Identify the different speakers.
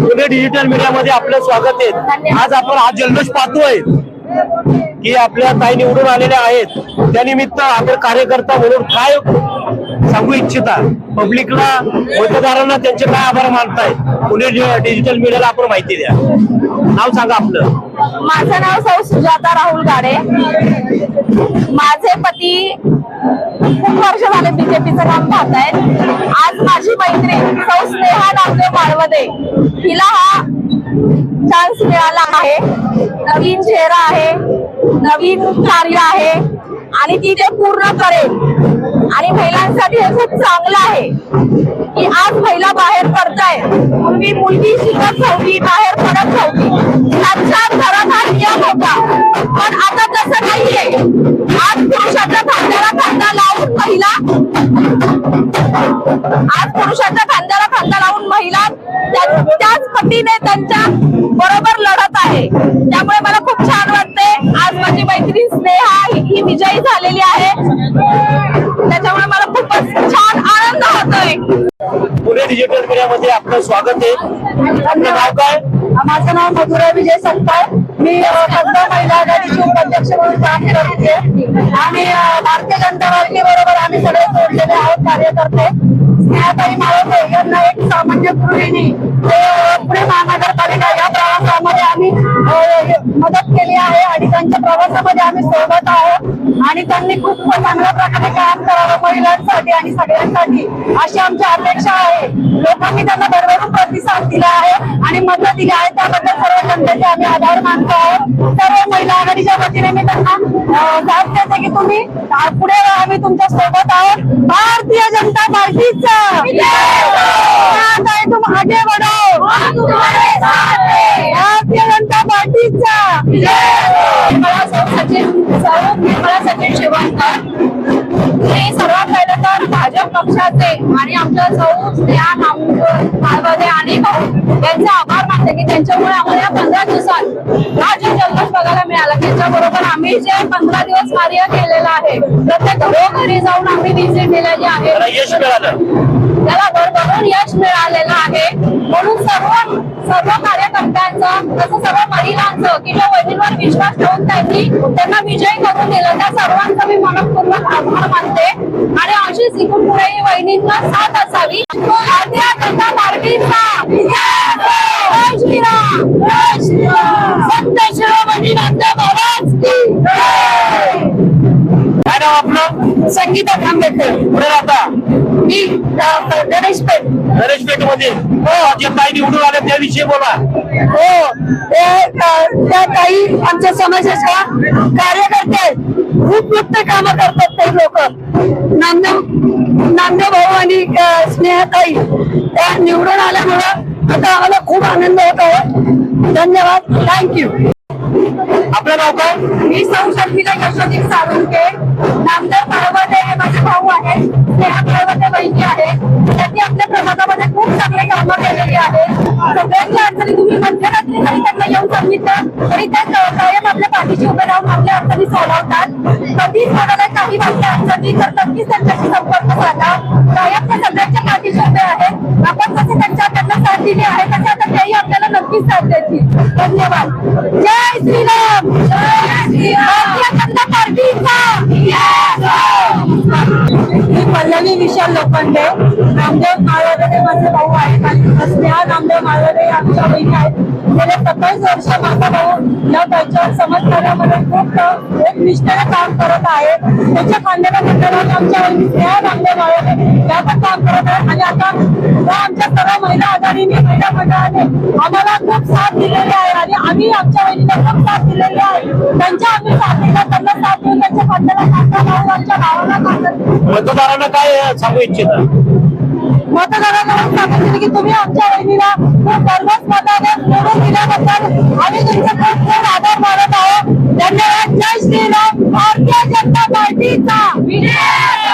Speaker 1: Pune digital मीडियामध्ये आपलं स्वागत आहे. आज आपण हा जल्लोष पाहतोय. की आपल्या ताई निवडून आलेल्या आहेत. त्यानिमित्त आपण कार्यकर्ता म्हणून काय सांगू इच्छिता? पब्लिकला मतदारांना त्यांचे काय आभार मानताय? पुणे डिजिटल मीडियाला आपण माहिती द्या. नाव सांगा आपलं.
Speaker 2: माझं नाव सौ सुजाता राहुल गाडे. माझे पती खूप वर्ष झाले बीजेपीचं काम पाहत आहेत आज माझी मैत्रीण सौ स्नेहा नामदेव माळवदे. हिला हा चान्स मिळाला आहे. नवीन चेहरा आहे. नवीन कार्य आहे. आणि ती ते पूर्ण करेल. आणि महिलांसाठी हे खूप चांगलं आहे. की आज महिला बाहेर पडताय. पूर्वी मुलगी शिकत नव्हती बाहेर पडत नव्हती. त्यांच्या घरात हा नियम होता. पण आता तसं नाहीये. आज पुरुषाच्या खांद्याला खांदा लावून महिला आज पुरुषाच्या खांद्याला खांदा लावून महिला त्याच पतीने त्यांच्या बरोबर लढत आहे. त्यामुळे मला खूप छान वाटते आज माझी मैत्रीण स्नेहा ही ही विजयी झालेली आहे. त्याच्यामुळे मला खूपच छान
Speaker 1: पुणे डिजिटल मीडियामध्ये आपलं स्वागत आहे. आपलं नाव काय?
Speaker 2: माझं नाव मधुरा विजय संताय मी खासदार महिला आघाडीची उपाध्यक्ष म्हणून काम करते. आणि भारतीय जनता पार्टी बरोबर आम्ही सगळे जोडलेले आहोत कार्यकर्ते. स्नेहाताई माळवते यांना एक सामान्य गृहिणी. पुणे महानगरपालिका या प्रवासामध्ये आम्ही मदत केली आहे आणि त्यांच्या प्रवासामध्ये आम्ही सोबत आहोत. आणि त्यांनी खूप चांगल्या प्रकारे काम करावं महिलांसाठी आणि सगळ्यांसाठी. अशी आमची अपेक्षा आहे. लोकांनी त्यांना भरभरून प्रतिसाद दिला आहे आणि मत दिली आहे. त्याबद्दल सर्व जनतेचे आम्ही आभार मानतो आहोत. सर्व महिला आघाडीच्या वतीने मी त्यांना साथ देते की तुम्ही पुढे आम्ही तुमच्यासोबत आहोत. भारतीय जनता पार्टीचा. तुम आगे बढ़ो भारतीय जनता पार्टीचा. मला सौ सचिन सौ सचिन शिवणकर मी सर्वात पहिलं तर भाजप पक्षाचे आणि आमच्या सौ स्नेहा माळवदे आणि भाऊ यांचे आभार मानते की त्यांच्यामुळे आम्हाला या पंधरा दिवसात हा जो जल्लोष बघायला मिळाला. त्याच्याबरोबर आम्ही जे पंधरा दिवस कार्य केलेलं आहे प्रत्येक घरोघरी जाऊन आम्ही व्हिजिट दिलेली आहे.
Speaker 1: त्याला
Speaker 2: भरभरून यश मिळालेलं आहे. म्हणून सर्व सर्व कार्यकर्त्यांचं तसं सर्व महिलांचं की ज्या वहिनींवर विश्वास ठेवून त्यांनी त्यांना विजयी करून दिलं. त्या सर्वांचा मी मनपूर्वक आभार मानते. आणि अशीच इथून पुढे वहिनींना साथ असावी. सत्य शिरोमणी महाराज
Speaker 1: आपलं?
Speaker 2: संगीता
Speaker 1: पुढे राहता.
Speaker 2: मी गणेश पेठ.
Speaker 1: नरेश पेठमध्ये हो जे ताई निवडून आले त्याविषयी बोला.
Speaker 2: हो त्या काही आमच्या समाजाच्या कार्यकर्ते आहेत. खूप मोठे काम करतात ते लोक. नामदेव नामदेव भाऊ आणि स्नेहाताई त्या निवडून आल्यामुळं आता आम्हाला खूप आनंद होत आहे. धन्यवाद. थँक्यू
Speaker 1: आपलं नाव काय?
Speaker 2: मी सौ शर्मिला यशोदीप साळुंके? नामदेव माळवदे हे माझे भाऊ आहेत. स्नेहा माळवदे बहिणी आहेत. त्यांनी आपल्या प्रभागामध्ये खूप चांगले कामं केलेली आहेत. सगळ्यांच्या अडचणी तुम्ही मध्यरात्री जरी त्यांना येऊन सांगितलं तरी त्या कायम आपल्या पाठीशी उभे राहून आपल्या अडचणी सोडवतात. कधीच कोणाला काही वाटल्या अडचणी तर नक्कीच त्यांच्याशी संपर्क साधा. कायम त्या सगळ्यांच्या पाठीशी उभे आहेत. आपण जसे त्यांच्या त्यांना साथ दिली आहे तसे आता तेही आपल्याला नक्कीच साथ देतील. धन्यवाद. जय श्रीराम! भारतीय मी पल्लवी विशाल लोखंडे नामदेव माळवदे माझे भाऊ आहेत आणि स्नेहा नामदेव माळवदे आमच्या बहिणी आहेत. गेल्या सत्तावीस वर्ष माझा भाऊ या त्यांच्या समाजकार्यामध्ये खूप एक निष्ठेने काम करत आहे. त्याच्या खांद्याला खांद्याला आमच्या बहिणी स्नेहा नामदेव माळवदे या पण काम करत आहेत आणि आता आमच्या सर्व महिला आघाडीने महिला मंडळाने आम्हाला खूप साथ दिलेली आहे आणि आम्ही आमच्या बहिणीला खूप साथ दिलेली आहे. त्यांच्या आम्ही साथ दिला त्यांना साथ देऊन त्यांच्या खांद्याला खांदा लावून आमच्या भावाला
Speaker 1: मतदारांना काय सांगू इच्छिता?
Speaker 2: मतदारांना सांगितलं की तुम्ही आमच्या बहिणीला खूप भरघोस मताने निवडून दिल्याबद्दल आम्ही तुमचे खूप खूप आभार मानत आहोत. धन्यवाद. जय श्रीराम. भारतीय जनता पार्टीचा. विजय